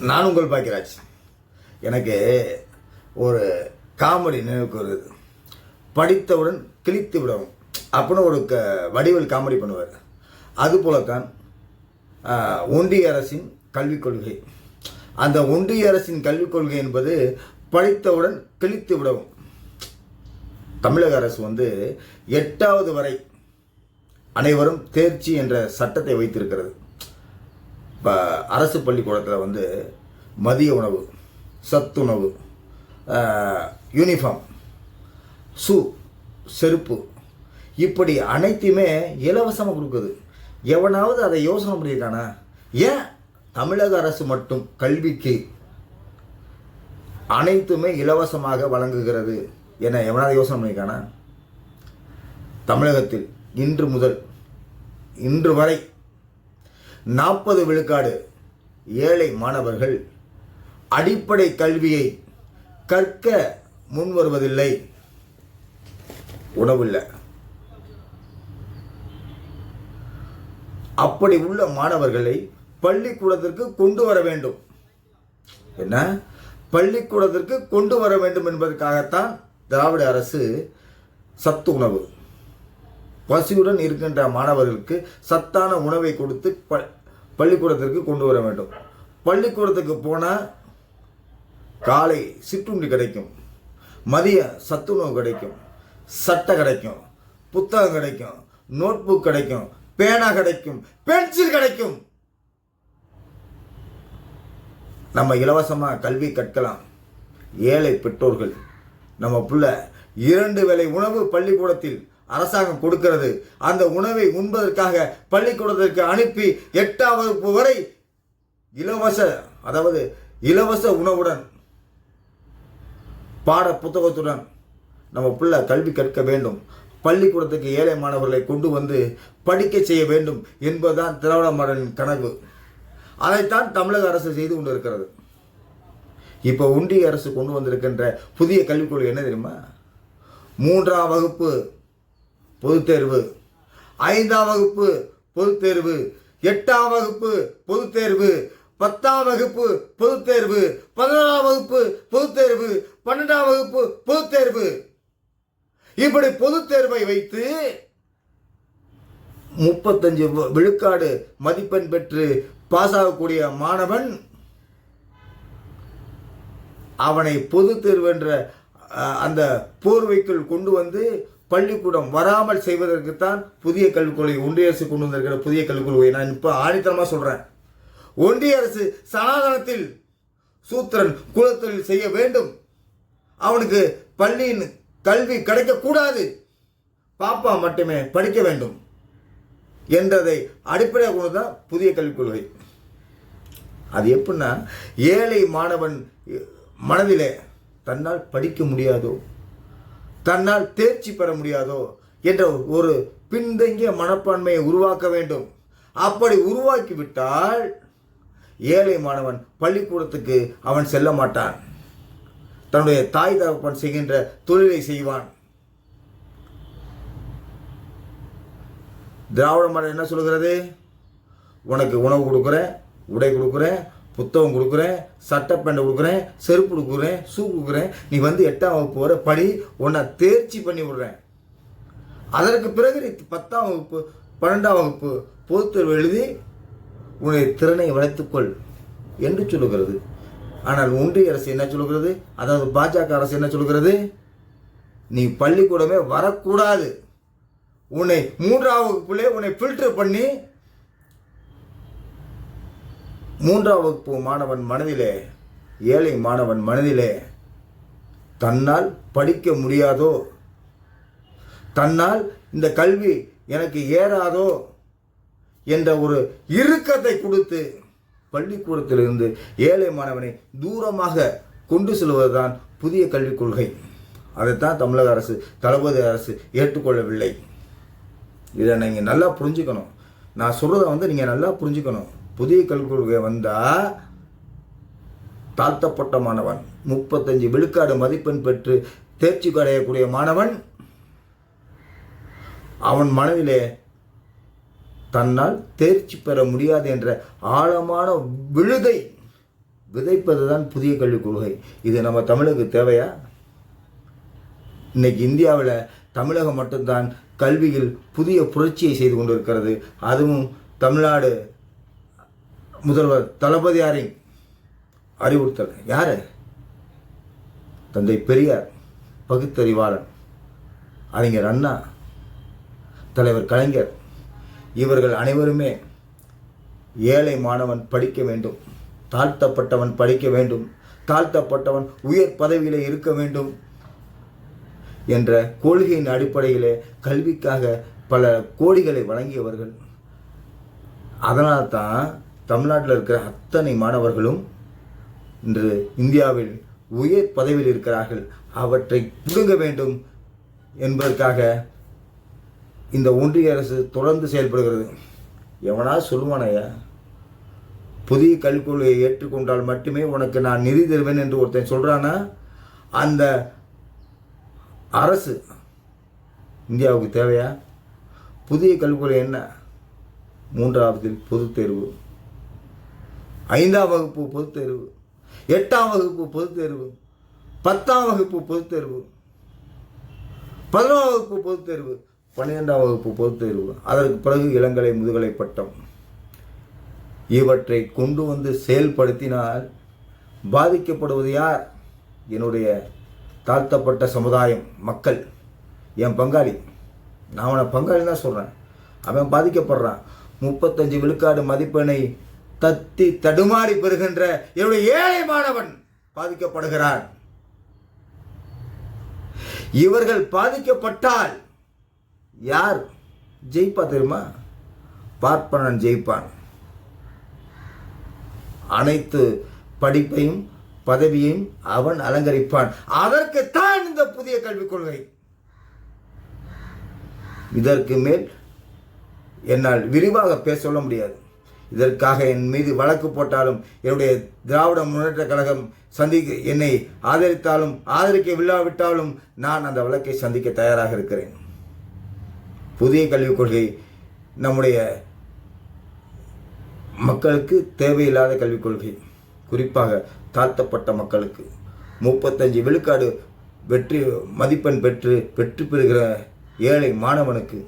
நான் உங்கள் பாக்கியராஜ். எனக்கு ஒரு காமெடி நினைவுக்கு வருது. படித்தவுடன் கிழித்து விடவும். அப்படின்னு ஒரு க வடிவில் காமெடி பண்ணுவார். அதுபோலத்தான் ஒன்றிய அரசின் கல்விக் கொள்கை. அந்த ஒன்றிய அரசின் கல்விக் கொள்கை என்பது படித்தவுடன் கிழித்து விடவும். தமிழக அரசு வந்து எட்டாவது வரை அனைவரும் தேர்ச்சி என்ற சட்டத்தை வைத்திருக்கிறது. இப்போ அரசு பள்ளிக்கூடத்தில் வந்து மதிய உணவு சத்துணவு யூனிஃபார்ம் ஷூ செருப்பு இப்படி அனைத்தையுமே இலவசமாக கொடுக்குது. எவனாவது அதை யோசனை பண்ணியிருக்கானா? ஏன் தமிழக அரசு மட்டும் கல்விக்கு அனைத்துமே இலவசமாக வழங்குகிறது என எவனாவது யோசனை பண்ணியிருக்கானா? தமிழகத்தில் இன்று முதல் இன்று வரை நாற்பது விழுக்காடு ஏழை மாணவர்கள் அடிப்படை கல்வியை கற்க முன்வருவதில்லை. உணவில்லை அப்படி உள்ள மாணவர்களை பள்ளிக்கூடத்திற்கு கொண்டு வர வேண்டும். என்ன? பள்ளிக்கூடத்திற்கு கொண்டு வர வேண்டும் என்பதற்காகத்தான் திராவிட அரசு சத்து உணவு பசியுடன் இருக்கின்ற மாணவர்களுக்கு சத்தான உணவை கொடுத்து ப பள்ளிக்கூடத்திற்கு கொண்டு வர வேண்டும். பள்ளிக்கூடத்துக்கு போனால் காலை சிற்றுண்டி கிடைக்கும். மதிய சத்துணவு கிடைக்கும். சட்டை கிடைக்கும். புத்தகம் கிடைக்கும். நோட்புக் கிடைக்கும். பேனா கிடைக்கும். பென்சில் கிடைக்கும். நம்ம இலவசமாக கல்வி கற்கலாம். ஏழை பெற்றோர்கள் நம்ம பிள்ளை இரண்டு வேளை உணவு பள்ளிக்கூடத்தில் அரசாங்கம் கொடுக்கிறது. அந்த உணவை உண்பதற்காக பள்ளிக்கூடத்திற்கு அனுப்பி எட்டாம் வகுப்பு வரை இலவச அதாவது இலவச உணவுடன் பாட புத்தகத்துடன் நம்ம பிள்ளை கல்வி கற்க வேண்டும். பள்ளிக்கூடத்துக்கு ஏழை மாணவர்களை கொண்டு வந்து படிக்க செய்ய வேண்டும் என்பதுதான் திராவிட மாடலின் கனவு. அதைத்தான் தமிழக அரசு செய்து கொண்டு இருக்கிறது இப்போ ஒன்றிய அரசு கொண்டு வந்திருக்கின்ற புதிய கல்விக் கொள்கை என்ன தெரியுமா? மூன்றாம் வகுப்பு பொதுத் தேர்வு ஐந்தாம் வகுப்பு பொதுத் தேர்வு எட்டாம் வகுப்பு பொதுத் தேர்வு பத்தாம் வகுப்பு பொதுத் தேர்வு பதினொன்றாம் வகுப்பு பொதுத் தேர்வு பன்னெண்டாம் வகுப்பு பொதுத் தேர்வு இப்படி பொதுத் தேர்வை வைத்து முப்பத்தஞ்சு விழுக்காடு மதிப்பெண் பெற்று பாஸ் ஆகக்கூடிய மாணவன் அவனை பொது தேர்வு என்ற அந்த போர்வைக்குள் கொண்டு வந்து பள்ளிக்கூடம் வராமல் செய்வதற்குத்தான் புதிய கல்விக் கொள்கை ஒன்றிய அரசு கொண்டு வந்திருக்கிற புதிய கல்விக் கொள்கை நான் இப்போ ஆணித்தனமாக சொல்கிறேன் ஒன்றிய அரசு சனாதனத்தில் சூத்திரன் குலத்தொழில் செய்ய வேண்டும். அவனுக்கு பள்ளியின் கல்வி கிடைக்கக்கூடாது. பாப்பா மட்டுமே படிக்க வேண்டும். என்றதை அடிப்படையாக கொண்டு தான் புதிய கல்விக் கொள்கை அது எப்படின்னா ஏழை மாணவன் மனதிலே தன்னால் படிக்க முடியாதோ தன்னால் தேர்ச்சி பெற முடியாதோ என்ற ஒரு பின்தங்கிய மனப்பான்மையை உருவாக்க வேண்டும். அப்படி உருவாக்கிவிட்டால் ஏழை மாணவன் பள்ளிக்கூடத்துக்கு அவன் செல்ல மாட்டான். தன்னுடைய தாய் தகப்பன் செய்கின்ற தொழிலை செய்வான். திராவிட மாடல் என்ன சொல்கிறது உனக்கு உணவு கொடுக்குறேன் உடை கொடுக்குறேன் புத்தகம் கொடுக்குறேன் சட்டை பேண்டை கொடுக்குறேன் செருப்பு கொடுக்குறேன் ஷூ கொடுக்குறேன். நீ வந்து எட்டாம் வகுப்பு வர படி உன்னை தேர்ச்சி பண்ணி விடுறேன். அதற்கு பிறகு நீ பத்தாம் வகுப்பு பன்னெண்டாம் வகுப்பு பொதுத்தேர்வு எழுதி உன்னுடைய திறனை வளர்த்துக்கொள் என்று சொல்லுகிறது. ஆனால் ஒன்றிய அரசு என்ன சொல்லுகிறது? அதாவது பாஜக அரசு என்ன சொல்லுகிறது? நீ பள்ளிக்கூடமே வரக்கூடாது. உன்னை மூன்றாம் வகுப்புலேயே உன்னை ஃபில்டர் பண்ணி மூன்றாம் வகுப்பு மாணவன் மனதிலே ஏழை மாணவன் மனதிலே தன்னால் படிக்க முடியாதோ? தன்னால் இந்த கல்வி எனக்கு ஏறாதோ? என்ற ஒரு இறுக்கத்தை கொடுத்து பள்ளிக்கூடத்திலிருந்து ஏழை மாணவனை தூரமாக கொண்டு செல்வதுதான் புதிய கல்விக் கொள்கை. அதைத்தான் தமிழக அரசு தளபதி அரசு ஏற்றுக்கொள்ளவில்லை. இதை நீங்கள் நல்லா புரிஞ்சுக்கணும். நான் சொல்கிறத வந்து நீங்கள் நல்லா புரிஞ்சுக்கணும். புதிய கல்விக் கொள்கை வந்தால் தாழ்த்தப்பட்ட மாணவன் முப்பத்தஞ்சு விழுக்காடு மதிப்பெண் பெற்று தேர்ச்சி அடையக்கூடிய மாணவன் அவன் மனதிலே தன்னால் தேர்ச்சி பெற முடியாது என்ற ஆழமான விழுதை விதைப்பது தான் புதிய கல்விக் கொள்கை. இது நம்ம தமிழுக்கு தேவையா? இன்னைக்கு இந்தியாவில் தமிழகம் மட்டும்தான் கல்வியில் புதிய புரட்சியை செய்து கொண்டிருக்கிறது. அதுவும் தமிழ்நாடு முதல்வர் தளபதியாரின் அறிவுறுத்தல்? யார்? தந்தை பெரியார் பகுத்தறிவாளன் அறிஞர் அண்ணா தலைவர் கலைஞர். இவர்கள் அனைவருமே ஏழை மாணவன் படிக்க வேண்டும் தாழ்த்தப்பட்டவன் படிக்க வேண்டும் தாழ்த்தப்பட்டவன் உயர் பதவியிலே இருக்க வேண்டும் என்ற கொள்கையின் அடிப்படையிலே கல்விக்காக பல கோடிகளை வழங்கியவர்கள். அதனால் தான் தமிழ்நாட்டில் இருக்கிற அத்தனை மாணவர்களும் இன்று இந்தியாவில் உயர் பதவியில் இருக்கிறார்கள். அவற்றை பிடுங்க வேண்டும் என்பதற்காக இந்த ஒன்றிய அரசு தொடர்ந்து செயல்படுகிறது. எவனா சொல்லுவானையா புதிய கல்விக் கொள்கையை ஏற்றுக்கொண்டால் மட்டுமே உனக்கு நான் நிதி தருவேன் என்று ஒருத்தன் சொல்கிறானா அந்த அரசு இந்தியாவுக்கு தேவையா? புதிய கல்விக் கொள்கை என்ன? மூன்றாவது பொதுத் தேர்வு. ஐந்தாம் வகுப்பு பொதுத் தேர்வு எட்டாம் வகுப்பு பொதுத் தேர்வு பத்தாம் வகுப்பு பொதுத் தேர்வு பதினோராம் வகுப்பு பொதுத் தேர்வு பன்னிரெண்டாம் வகுப்பு பொதுத் தேர்வு அதற்கு பிறகு இளங்கலை முதுகலை பட்டம். இவற்றை கொண்டு வந்து செயல்படுத்தினால் பாதிக்கப்படுவது யார்? என்னுடைய தாழ்த்தப்பட்ட சமுதாயம் மக்கள். என் பங்காளி. நான் அவனை பங்காளி தான் சொல்கிறேன் அவன் பாதிக்கப்படுறான். முப்பத்தஞ்சு விழுக்காடு மதிப்பெண்ணை தத்தி தடுமாறி பெறுகின்ற என்னுடைய ஏழை மாணவன் பாதிக்கப்படுகிறான். இவர்கள் பாதிக்கப்பட்டால் யார் ஜெயிப்பா தெரியுமா? பார்ப்பனன் ஜெயிப்பான். அனைத்து படிப்பையும் பதவியையும் அவன் அலங்கரிப்பான். அதற்குத்தான் இந்த புதிய கல்விக் கொள்கை. இதற்கு மேல் என்னால் விரிவாக பேச சொல்ல முடியாது. இதற்காக என் மீது வழக்கு போட்டாலும் என்னுடைய திராவிட முன்னேற்ற கழகம் சந்திக்க என்னை ஆதரித்தாலும் ஆதரிக்கவில்லாவிட்டாலும் நான் அந்த வழக்கை சந்திக்க தயாராக இருக்கிறேன். புதிய கல்விக் கொள்கை நம்முடைய மக்களுக்கு தேவையில்லாத கல்விக் கொள்கை குறிப்பாக தாழ்த்தப்பட்ட மக்களுக்கு. முப்பத்தஞ்சு விழுக்காடு வெற்றி மதிப்பெண் பெற்று வெற்றி பெறுகிற ஏழை மாணவனுக்கு